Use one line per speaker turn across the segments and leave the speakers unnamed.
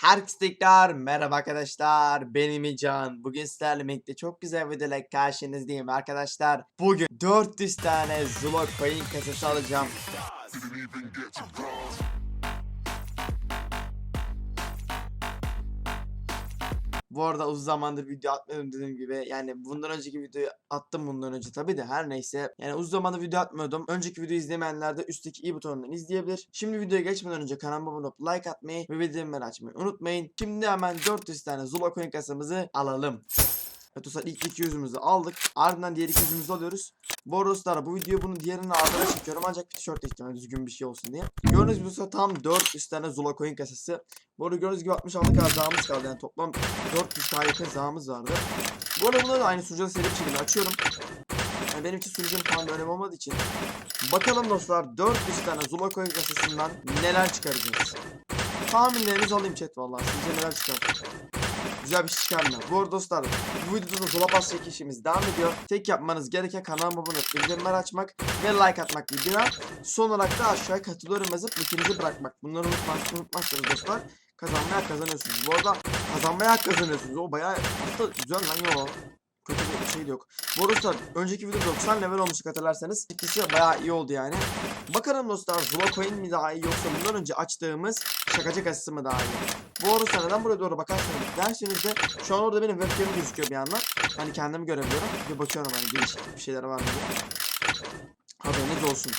Herkese tekrar merhaba arkadaşlar. Benim İcan. Bugün sizlerle birlikte çok güzel bir videoyla karşınızdayım arkadaşlar. Bugün 400 tane Zulok coin kasası alacağım. Bu arada uzun zamandır video atmıyordum dediğim gibi. Yani bundan önceki videoyu attım bundan önce tabi de her neyse. Yani uzun zamandır video atmıyordum. Önceki videoyu izlemeyenler de üstteki i butonundan izleyebilir. Şimdi videoya geçmeden önce kanalıma abone olup like atmayı ve bildirimleri açmayı unutmayın. Şimdi hemen 400 tane Zula coin kasamızı alalım. Dostlar ilk 200'ümüzü aldık. Ardından diğer 200'ümüzü alıyoruz. Bu dostlar bu video bunun diğerini ardına çekiyorum ancak bir tişört istiyorum düzgün bir şey olsun diye. Gördüğünüz gibi dostlar tam 400 tane Zula coin kasası. Bu arada gördüğünüz gibi 66 kadar zağımız kaldı yani toplam 400 tane yakın zağımız vardı. Bu arada bunları da aynı sunucuda seri şekilde açıyorum. Yani benim için sunucunun falan önemi olmadığı için. Bakalım dostlar 400 tane Zula coin kasasından neler çıkaracağız. Tahminlerinizi alayım chat vallahi sizce neler çıkar. Güzel bir şey çıkar mı? Bu arada dostlar bu videoda da Zola Pass çekişimiz devam ediyor. Tek yapmanız gereken kanalıma abone olup bildirimleri açmak ve like atmak videoya. Son olarak da aşağıya katılıyorum yazıp linkinizi bırakmak. Bunları unutmaz, unutmazsanız dostlar kazanmaya kazanıyorsunuz. Bu arada kazanmaya kazanıyorsunuz. O bayağı aslında güzel lan yo. Kötü bir şey de yok. Bu dostlar önceki videoda 90 level olmuştuk hatırlarsanız. İkisi bayağı iyi oldu yani. Bakalım dostlar Zula Coin mi daha iyi yoksa bundan önce açtığımız şakacı kasası mı daha iyi? Bu arada neden buraya doğru bakarsanız dersinizde şu an orada benim webcam'im gözüküyor bir yandan. Hani kendimi görebiliyorum. Bir bakıyorum hani değişik bir şeyler var mı diye. Haberiniz olsun.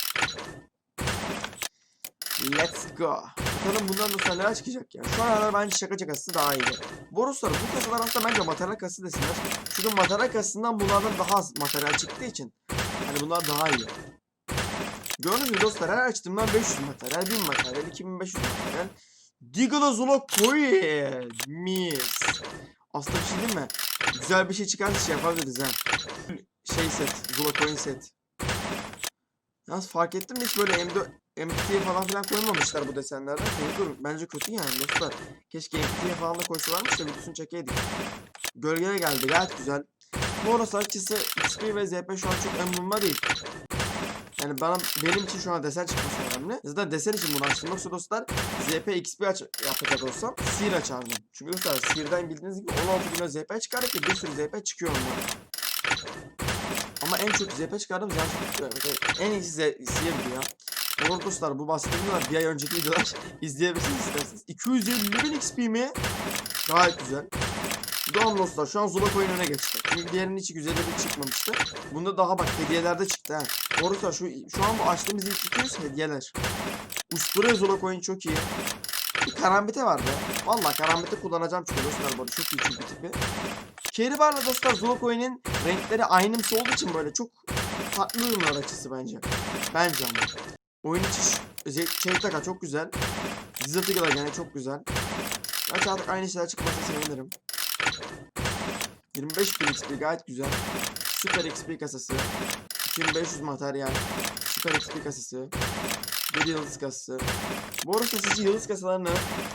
Let's go. Bakalım bundan da neler çıkacak ya. Şu aralar bence şakacı kasası daha iyi. Boruslar bu kasalar aslında bence materyal kasası desinler. Çünkü materyal kasasından bunlardan daha az materyal çıktığı için. Hani bunlar daha iyi. Gördüğünüz gibi dostlar her açtığımdan 500 materyal, 1000 materyal, 2500 materyal. Diggle Zula Coin. Mis. Aslında bir şey değil mi? Güzel bir şey çıkarsa şey yapabiliriz ha. Şey set, Zula Coin set. Yalnız fark ettim de hiç böyle M4, MT'ye falan filan koymamışlar bu desenlerden. Kötü, bence kötü yani dostlar. Keşke MT'ye falan da koysalarmış da videosunu çekeydik. Gölgeye geldi gayet güzel. Bu arada açısı XP ve ZP şu an çok emrumda değil. Yani bana benim için şu an desen çıkması önemli. Zaten desen için bunu açtım. Yoksa dostlar ZP XP aç yapacak olsam Seer açardım. Çünkü dostlar Seer'den bildiğiniz gibi 16 güne ZP çıkardık ki bir sürü ZP çıkıyor ondan. Ama en çok ZP çıkardım zaten. En iyisi Seer'di ya. Arada dostlar bu bahsettiğimler bir ay önceki videolar izleyebilirsiniz isterseniz. 250 bin XP mi? Gayet güzel. Doğum dostlar şu an Zula Coin öne geçti. Çünkü diğerinin içi güzel bir çıkmamıştı. Bunda daha bak hediyelerde çıktı ha. Doğrusu şu şu an bu açtığımız ilk 200 hediyeler. Ustura Zula Coin çok iyi. Bir karambite var be. Valla karambite kullanacağım çünkü dostlar bu çok iyi çünkü tipi. Keribar'la dostlar Zula Coin'in renkleri aynımsı olduğu için böyle çok farklı uyumlar açısı bence. Bence ama. Oyun içi şey taka çok güzel. Diziltigalar gene çok güzel. Belki artık aynı şeyler çıkmasa sevinirim. 25 bin XP gayet güzel. Süper XP kasası. 2500 materyal. Süper XP kasası. Bir yıldız kasası. Bu arada sizce yıldız kasalarını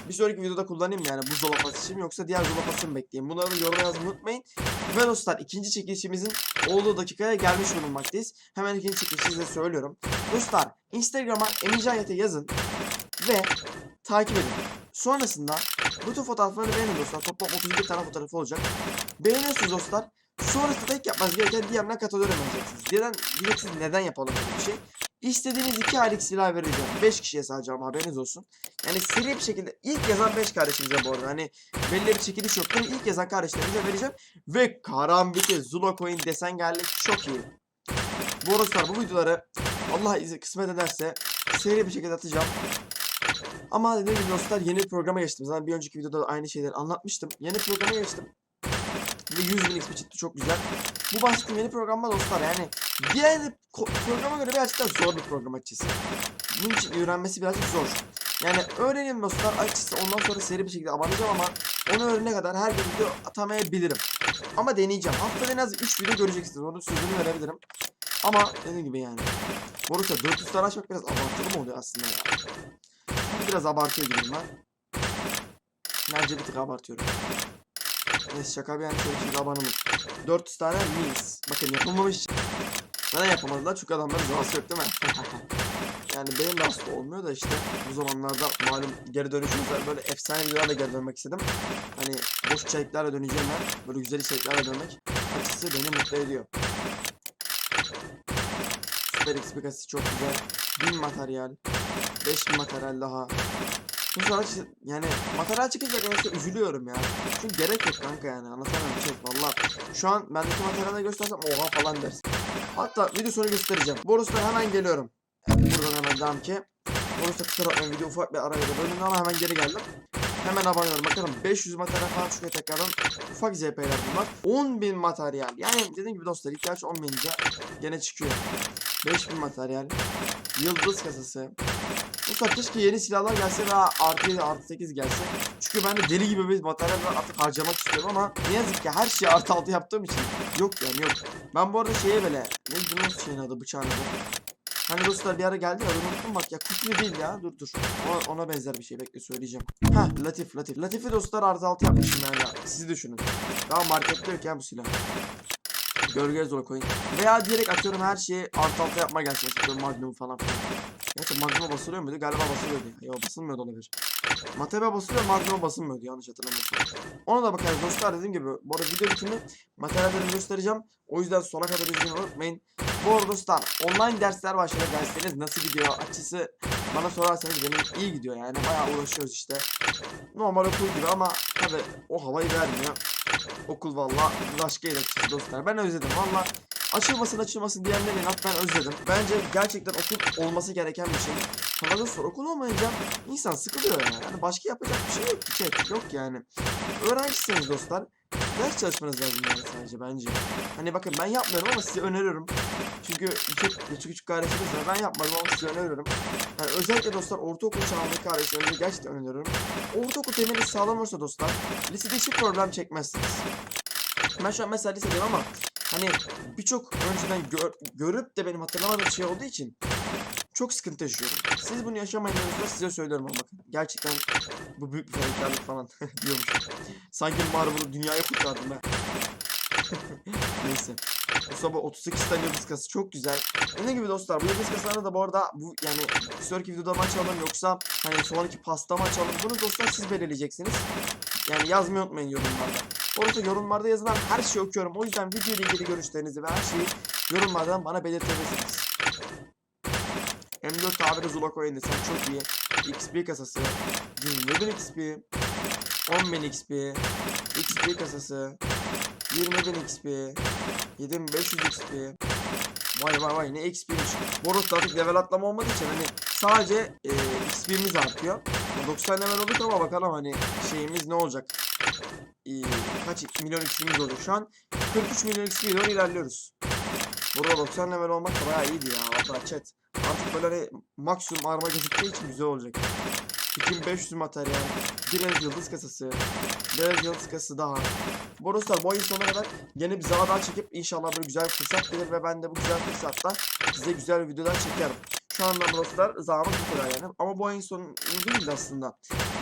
bir sonraki videoda kullanayım yani bu zolapası için yoksa diğer zolapası mı bekleyeyim? Bunları da yoruma yazmayı unutmayın. Ve dostlar ikinci çekilişimizin olduğu dakikaya gelmiş bulunmaktayız. Hemen ikinci çekilişi size söylüyorum. Dostlar Instagram'a Emircan yazın ve takip edin. Sonrasında bütün fotoğraflarını beğenin dostlar. Toplam 31 tane fotoğrafı olacak. Beğeniyorsunuz dostlar. Sonrasında tek yapmanız gereken DM'den kategori yapacaksınız. Neden, neden yapalım böyle bir şey. İstediğiniz iki aylık silah vereceğim. 5 kişiye sadece ama haberiniz olsun. Yani seri bir şekilde ilk yazan 5 kardeşimize bu arada. Hani belli bir çekiliş yok. Bunu ilk yazan kardeşlerimize vereceğim. Ve karambite Zula Coin desen geldi. Çok iyi. Bu arada bu videoları Allah izin kısmet ederse seri bir şekilde atacağım. Ama dediğim gibi dostlar yeni bir programa geçtim. Zaten bir önceki videoda da aynı şeyleri anlatmıştım. Yeni programa geçtim. Ve 100 bin XP çıktı çok güzel. Bu bahsettiğim yeni programda dostlar yani diğer programa göre birazcık daha zor bir program açısı. Bunun için öğrenmesi birazcık zor. Yani öğrenin dostlar açısı ondan sonra seri bir şekilde abanacağım ama onu öğrenene kadar her gün video atamayabilirim. Ama deneyeceğim. Haftada en az 3 video göreceksiniz. Onun sözünü verebilirim. Ama dediğim gibi yani. Borussia 400 tane açmak biraz abartılı mı oluyor aslında ya? Biraz abartıyor gibiyim ben. Bence bir tık abartıyorum. Neyse şaka bir yana şöyle bir abanımız. 400 tane mis. Bakın yapılmamış. Neden yapamadılar? Çünkü adamların zavası yok değil mi? yani benim de aslında olmuyor da işte bu zamanlarda malum geri dönüşümüzde böyle efsane videolarla geri dönmek istedim. Hani boş içeriklerle döneceğim ben. Böyle güzel içeriklerle dönmek açısı beni mutlu ediyor. Süper XP kasası çok güzel. 1000 materyal. 5000 materyal daha. Bu sonra yani materyal çıkınca arkadaşlar üzülüyorum ya. Çünkü gerek yok kanka yani anlatamıyorum şey valla. Şu an bendeki materyalleri göstersem oha falan dersin. Hatta video sonu göstereceğim. Borus'tan hemen geliyorum. Buradan hemen devam ki. Borus'ta kusura bakmayın video ufak bir araya bölündü ama hemen geri geldim. Hemen abone olun. Bakalım 500 materyal falan çıkıyor tekrardan. Ufak ZP'ler bunlar. 10.000 materyal. Yani dediğim gibi dostlar ihtiyaç olmayınca gene çıkıyor. 5000 materyal. Yıldız kasası. Dostlar keşke yeni silahlar gelse ve artı 7 artı 8 gelse. Çünkü ben de deli gibi bir materyal artık harcamak istiyorum ama ne yazık ki her şeyi artı 6 yaptığım için yok yani yok. Ben bu arada şeye böyle ne bunun şeyin adı bıçağın adı. Hani dostlar bir ara geldi ya unuttum bak ya kutlu değil ya dur dur. Ona, ona benzer bir şey bekle söyleyeceğim. Ha Latif Latif. Latif'i dostlar artı 6 yapmışım yani siz düşünün. Daha markette yok ya bu silah. Gölge zola koyun. Veya direkt atıyorum her şeyi artı alta yapma gelsin. Atıyorum Magnum falan. Gerçi Magnum'a basılıyor muydu? Galiba basılıyordu. Yok basılmıyordu olabilir. Matebe basılıyor Magnum'a basılmıyordu yanlış hatırlamıyorsam. Ona da bakarız dostlar dediğim gibi. Bu arada video bitimi materyallerimi göstereceğim. O yüzden sona kadar izlemeyi unutmayın. Bu arada dostlar online dersler başladı. Dersleriniz nasıl gidiyor? Açısı bana sorarsanız benim iyi gidiyor yani. Bayağı uğraşıyoruz işte. Normal okul gibi ama tabi o havayı vermiyor. Okul valla başkaydı açıkçası dostlar. Ben özledim valla. Açılmasın açılmasın diyenlerin inat ben özledim. Bence gerçekten okul olması gereken bir şey. Fazla sonra okul olmayınca insan sıkılıyor yani. Yani başka yapacak bir şey yok chat. Yok yani. Öğrencisiniz dostlar. Ders çalışmanız lazım yani sadece bence. Hani bakın ben yapmıyorum ama size öneriyorum. Çünkü küçük küçük, küçük kardeşimiz var. Ben yapmadım ama size öneriyorum. Yani özellikle dostlar ortaokul çağındaki kardeşlerimize gerçekten öneriyorum. Ortaokul temeli sağlam olursa dostlar lisede hiçbir problem çekmezsiniz. Ben şu an mesela lisedeyim ama hani birçok önceden gör- görüp de benim hatırlamadığım şey olduğu için çok sıkıntı yaşıyorum. Siz bunu yaşamayın diyorsanız size söylüyorum ama bakın. Gerçekten bu büyük bir fedakarlık falan diyormuşum. Sanki Marvel'ı dünyaya kurtardım ben. Neyse. Bu sabah 38 tane yıldız çok güzel. Dediğim gibi dostlar bu yıldız kasalarını da bu arada bu yani sonraki videoda mı açalım yoksa hani sonraki pasta mı açalım bunu dostlar siz belirleyeceksiniz. Yani yazmayı unutmayın yorumlarda. Orada yorumlarda yazılan her şeyi okuyorum. O yüzden video ilgili görüşlerinizi ve her şeyi yorumlardan bana belirtebilirsiniz. M4 tabiri Zula Coin sen çok iyi. XP kasası. 20.000 XP. 10.000 XP. XP kasası. 20.000 XP. 7500 XP. Vay vay vay ne XP'miş. Boros artık level atlama olmadığı için hani sadece e, XP'miz artıyor. 90 level olduk ama bakalım hani şeyimiz ne olacak. E, kaç milyon XP'miz olacak şu an. 43 milyon XP doğru ilerliyoruz. Burada 90 level olmak bayağı iyiydi ya. Valla chat. Artık böyle hani maksimum arma gözüktüğü için güzel olacak. 2500 materyal. Biraz yıldız kasası. Biraz yıldız kasası daha. Bu dostlar bu ayın sonuna kadar yeni bir daha çekip inşallah böyle güzel bir fırsat gelir ve ben de bu güzel fırsatta size güzel videolar çekerim. Şu anda dostlar zamı bu kadar yani. Ama bu ayın sonu değil de aslında.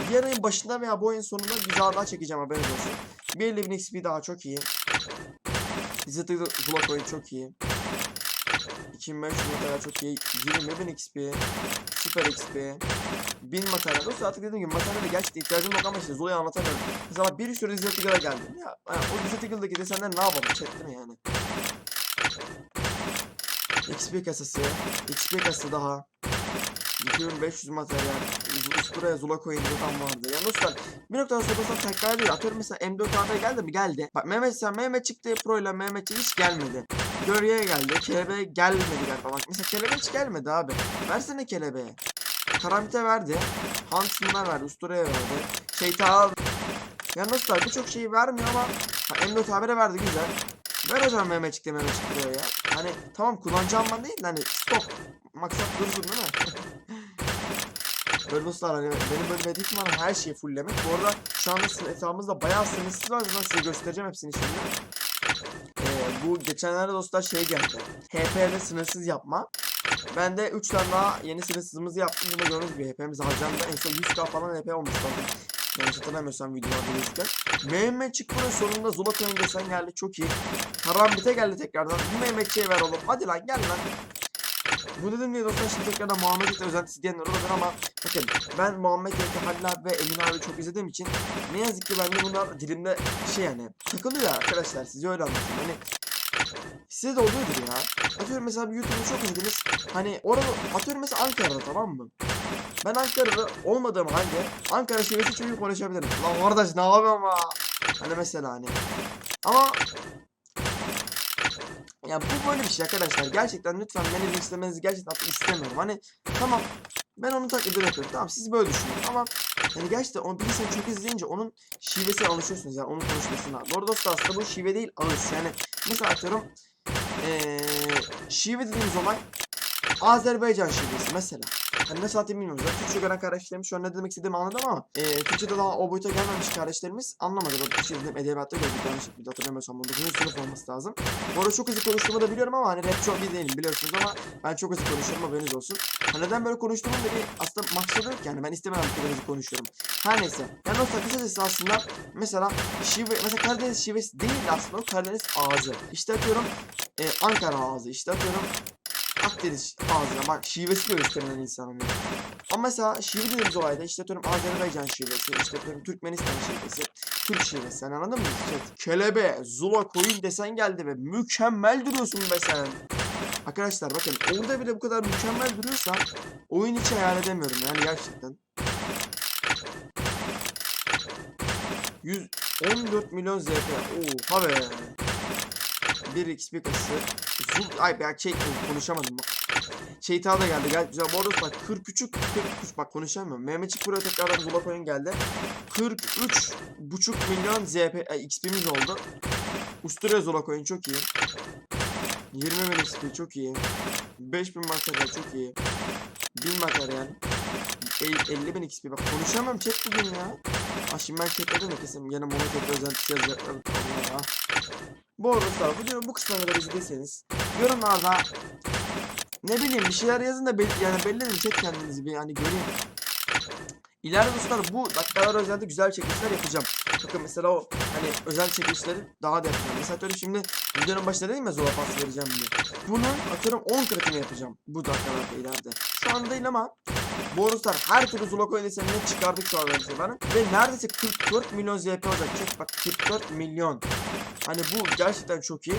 Diğer ayın başında veya bu ayın sonunda bir daha daha çekeceğim haberiniz olsun. 5000 XP daha çok iyi. Zıtı Zulak oyun çok iyi. 2500 materyal çok iyi. 20.000 XP. Süper XP. 1000 materyal. Dostlar artık dediğim gibi materyale gerçekten ihtiyacım yok ama işte Zula'yı anlatamıyorum. Mesela bir sürü Desert Eagle'a geldim. Ya, ya o Desert Eagle'daki desenler ne yapalım? Mi yani? XP kasası. XP kasası daha. 2500 materyal. Ustura'ya Zula coin buradan vardı. Ya dostlar bir noktadan sonra dostlar tekrar değil. Atıyorum mesela M4 AB geldi mi? Geldi. Bak Mehmet sen Mehmet çıktı Pro ile Mehmetçi hiç gelmedi. Gölgeye geldi. Kelebeğe gelmedi galiba. Bak mesela kelebeğe hiç gelmedi abi. Versene kelebeğe. Karambit'e verdi. Huntsman'a verdi. Ustura'ya verdi. Şeytan Ya dostlar birçok şeyi vermiyor ama ha, M4 habere verdi güzel. Ver hocam Mehmet çıktı Mehmet çıktı diyor ya. Hani tamam kullanacağım ben değil de hani stop. Maksat dursun değil mi? Böyle dostlar hani benim böyle hedefim var her şeyi fulllemek. Bu arada şu anda etrafımızda bayağı sınırsız var. Ben size göstereceğim hepsini şimdi. Ee, bu geçenlerde dostlar şey geldi. HP'de sınırsız yapma. Ben de 3 tane daha yeni sınırsızımızı yaptım. Burada gördüğünüz gibi HP'miz harcandı. En son 100k falan HP olmuş lazım. Yanlış hatırlamıyorsam videolarda gözüküyor. Mehmet çıktı sonunda Zula Coin desen geldi. Çok iyi. Karambit'e geldi tekrardan. Bu Mehmetçi'ye ver oğlum. Hadi lan gel lan. Bu dedim diye şimdi tekrardan Muhammed Ete özentisi diyenler olabilir ama bakın ben Muhammed Ete, Halil abi ve Emin abi çok izlediğim için ne yazık ki bende bunlar dilimde şey yani takılıyor arkadaşlar size öyle anlatayım hani size de oluyordur ya. Atıyorum mesela bir YouTube'u çok izlediniz. Hani orada atıyorum mesela Ankara'da tamam mı? Ben Ankara'da olmadığım halde Ankara şivesi iyi konuşabilirim. Lan kardeş ne yapıyorsun ama? Hani mesela hani. Ama ya bu böyle bir şey arkadaşlar. Gerçekten lütfen beni linçlemenizi gerçekten istemiyorum. Hani tamam ben onun taklidini yapıyorum. Tamam siz böyle düşünün ama yani gerçekten onu bir insan çok izleyince onun şivesine alışıyorsunuz yani onun konuşmasına. Doğru dostlar aslında bu şive değil ağız. Yani mesela atıyorum ee, şive dediğimiz olay Azerbaycan şivesi mesela. Hani nasıl atayım bilmiyorum. Zaten Türkçe gören kardeşlerimiz şu an ne demek istediğimi anladı ama e, Türkçe'de daha o boyuta gelmemiş kardeşlerimiz anlamadı. Ben Türkçe dedim edebiyatta gördük yanlış şekilde hatırlamıyorsam 19. sınıf olması lazım. Bu arada çok hızlı konuştuğumu da biliyorum ama hani rap çok iyi değilim biliyorsunuz ama ben çok hızlı konuşuyorum haberiniz olsun. Hani neden böyle konuştuğumun da bir aslında maksadı yok yani ben istemeden bu kadar hızlı konuşuyorum. Her neyse. Yani o kısacası aslında mesela şive, mesela Karadeniz şivesi değil de aslında o Karadeniz ağzı. İşte atıyorum e, Ankara ağzı. İşte atıyorum Akdeniz ağzına bak şivesi de gösterilen insanım yani. Ama mesela şive dediğimiz olayda işte atıyorum Azerbaycan şivesi, işte atıyorum Türkmenistan şivesi, Türk şivesi sen anladın mı? Chat? Kelebe, Zula koyun desen geldi ve mükemmel duruyorsun be sen. Arkadaşlar bakın orada bile bu kadar mükemmel duruyorsa oyun hiç hayal edemiyorum yani gerçekten. 114 milyon ZP. Oha be. 1 XP kası. Zul ay ben şey konuşamadım bak. Şeytan da geldi. Gel güzel. Bu arada bak 43 43 bak konuşamıyorum. Mehmetçik buraya tekrardan Zula coin geldi. 43 buçuk milyon ZP ay, XP'miz oldu. Ustura Zula coin çok iyi. 20 bin XP çok iyi. 5000 materyal çok iyi. 1000 materyal. El- 50 bin XP bak konuşamam chat bugün ya. Ah şimdi ben chatledim de kesin yine Monotek'te özentisi yazacaklar. Allah. Bu arada videonun bu kısmına kadar izlediyseniz yorumlarda ne bileyim bir şeyler yazın da belli, yani edin chat kendinizi bir hani göreyim. İleride dostlar bu dakikalar özelde güzel çekilişler yapacağım. Bakın mesela o hani özel çekilişleri daha da. Mesela atıyorum şimdi videonun başında dedim ya Zola pas vereceğim diye. Bunun atıyorum 10 katını yapacağım bu dakikalarda ileride. Şu anda değil ama dostlar her türlü coin desenini çıkardık şu an Ve neredeyse 44 milyon ZP olacak. Chat bak 44 milyon. Hani bu gerçekten çok iyi.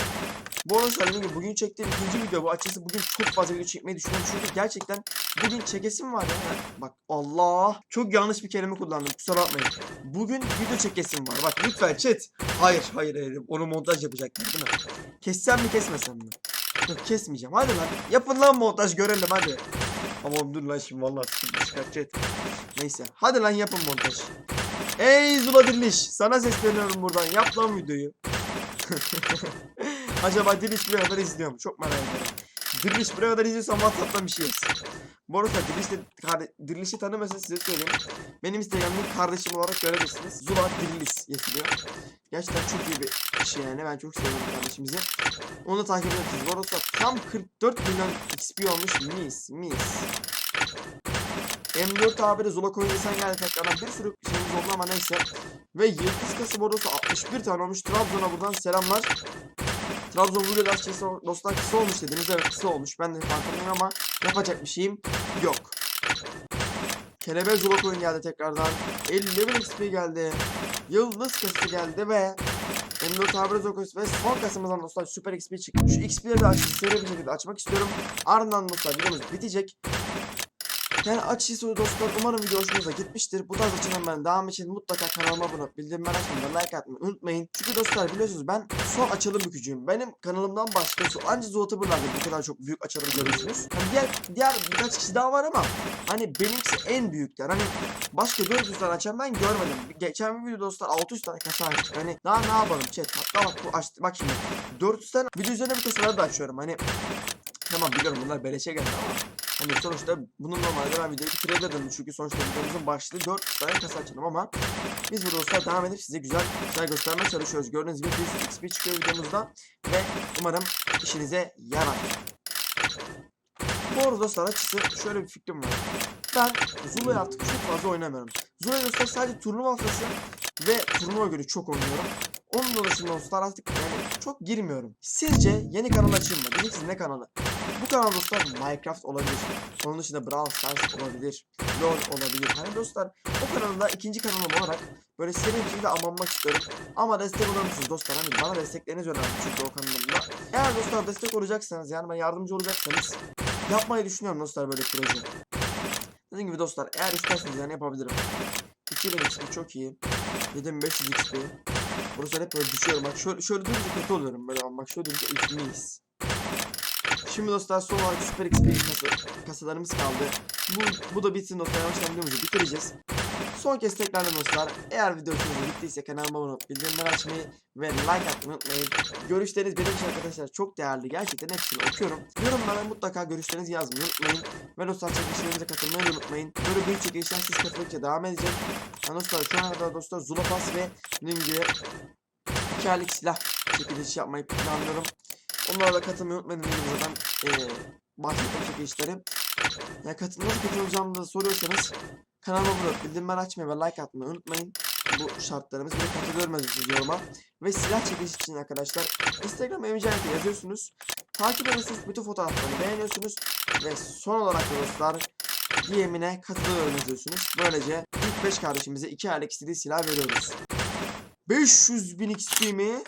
Bu arada söylediğim gibi bugün çektiğim ikinci video bu. Açıkçası bugün çok fazla video çekmeyi düşünüyorum. Çünkü gerçekten bugün çekesim var ya. Bak Allah. Çok yanlış bir kelime kullandım. Kusura bakmayın. Bugün video çekesim var. Bak lütfen chat. Hayır hayır hayır. Onu montaj yapacaklar değil mi? Kessem mi kesmesem mi? Yok kesmeyeceğim. Hadi lan. Yapın lan montaj görelim hadi. Ama dur lan şimdi vallahi çıkar chat. Neyse. Hadi lan yapın montaj. Ey Zula Diriliş. Sana sesleniyorum buradan. Yap lan videoyu. Acaba Diriliş buraya kadar izliyor mu? Çok merak ediyorum. Diriliş buraya kadar izliyorsan WhatsApp'tan bir şey yaz. Bu arada Diriliş'i, Diriliş'i size söyleyeyim. Benim Instagram'da kardeşim olarak görebilirsiniz. Zula Diriliş yazılıyor. Gerçekten çok iyi bir şey yani. Ben çok seviyorum kardeşimizi. Onu da takip edebilirsiniz. Bu arada tam 44 milyon XP olmuş. Mis mis. M4 abi de Zula desen geldi tekrardan bir sürü şeyimiz oldu ama neyse. Ve Yıldız Kasım ordusu 61 tane olmuş. Trabzon'a buradan selamlar. Trabzon Vulu Lasçısı dostlar kısa olmuş dediniz. Evet kısa olmuş. Ben de farkındayım ama yapacak bir şeyim yok. Kelebek Zula Coin geldi tekrardan. 50 bin XP geldi. Yıldız Kasım geldi ve M4 Tabiriz Okus ve son kasımızdan dostlar Süper XP çıktı. Şu XP'leri de açık seri bir şekilde açmak istiyorum. Ardından dostlar videomuz bitecek. Yani açıkçası dostlar umarım video hoşunuza gitmiştir. Bu tarz açılımların devam için mutlaka kanalıma abone olup bildirimleri açmayı like atmayı unutmayın. Çünkü dostlar biliyorsunuz ben son açılım bükücüyüm. Benim kanalımdan başka şu anca Zootaber'larda bu kadar çok büyük açılım görürsünüz. Hani diğer, diğer birkaç kişi daha var ama hani benimkisi en büyükler. Hani başka 400 tane açan ben görmedim. Geçen bir video dostlar 600 tane kasa açtık. Hani daha ne yapalım chat. Hatta bak bu açtı. Bak şimdi 400 tane video üzerine bir kasaları da açıyorum. Hani tamam biliyorum bunlar beleşe geldi ama Hani sonuçta bunun normalde ben videoyu bitirebilirdim. Çünkü sonuçta videomuzun başlığı 4 tane kasa açalım ama biz bu dostlar devam edip size güzel güzel göstermeye çalışıyoruz. Gördüğünüz gibi bir XP çıkıyor videomuzda ve umarım işinize yarar. Bu arada dostlar açıkçası şöyle bir fikrim var. Ben Zula'yı artık çok fazla oynamıyorum. Zula'yı dostlar sadece turnuva haftası ve turnuva günü çok oynuyorum. Onun dışında dostlar artık yani çok girmiyorum. Sizce yeni kanal açayım mı? Diyeceksiniz ne kanalı? Bu kanal dostlar Minecraft olabilir. Onun dışında Brawl Stars olabilir. LoL olabilir. Hani dostlar o kanalda ikinci kanalım olarak böyle senin için de amanmak istiyorum. Ama destek olur musunuz dostlar? Hani bana destekleriniz önemli çünkü o kanalımda. Eğer dostlar destek olacaksanız yani bana yardımcı olacaksanız yapmayı düşünüyorum dostlar böyle proje. Dediğim gibi dostlar eğer isterseniz yani yapabilirim. 2000 XP çok iyi. 7500 XP. Burası hep böyle düşüyorum. Bak şöyle, şöyle durunca kötü oluyorum böyle bak şöyle durunca ilk miyiz. Şimdi dostlar son olarak Super XP kasa, kasalarımız kaldı. Bu, bu da bitsin dostlar. Yavaştan videomuzu bitireceğiz. Son kez tekrardan dostlar. Eğer video hoşunuza gittiyse kanalıma abone olup bildirimleri açmayı ve like atmayı unutmayın. Görüşleriniz benim için arkadaşlar çok değerli. Gerçekten hepsini okuyorum. Yorumlara mutlaka görüşlerinizi yazmayı unutmayın. Ve dostlar çekilişlerimize katılmayı unutmayın. Böyle büyük çekilişler siz katıldıkça devam edecek. Yani dostlar şu ana kadar dostlar Zula Pass ve dediğim gibi 2 aylık silah çekilişi yapmayı planlıyorum. Onlara da katılmayı unutmayın. Gibi zaten eee bahsettiğim çekilişleri. Ya katıl nasıl katılacağımı da soruyorsanız kanalıma olup bildirimleri açmayı ve like atmayı unutmayın. Bu şartlarımız. Bir katılıyorum yazıyorsunuz yoruma. Ve silah çekilişi için arkadaşlar Instagram emcayete yazıyorsunuz. Takip ediyorsunuz. Bütün fotoğraflarını beğeniyorsunuz. Ve son olarak da dostlar DM'ine katılıyorum yazıyorsunuz. Böylece ilk 5 kardeşimize 2 aylık istediği silah veriyoruz. 500 bin XP mi?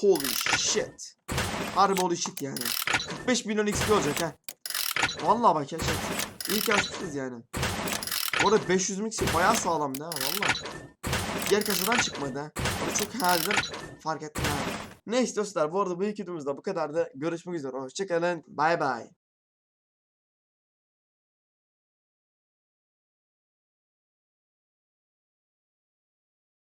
Holy shit. Harbi holy shit yani. 45 milyon XP olacak ha. Vallahi bak ya chat. İyi ki yani. Orada 500 bin XP bayağı sağlam ha valla. Diğer kasadan çıkmadı ha. Onu çok herdim fark ettim ha. Neyse dostlar bu arada bu ilk videomuzda bu kadardı. Görüşmek üzere. Hoşçakalın. Bay bay.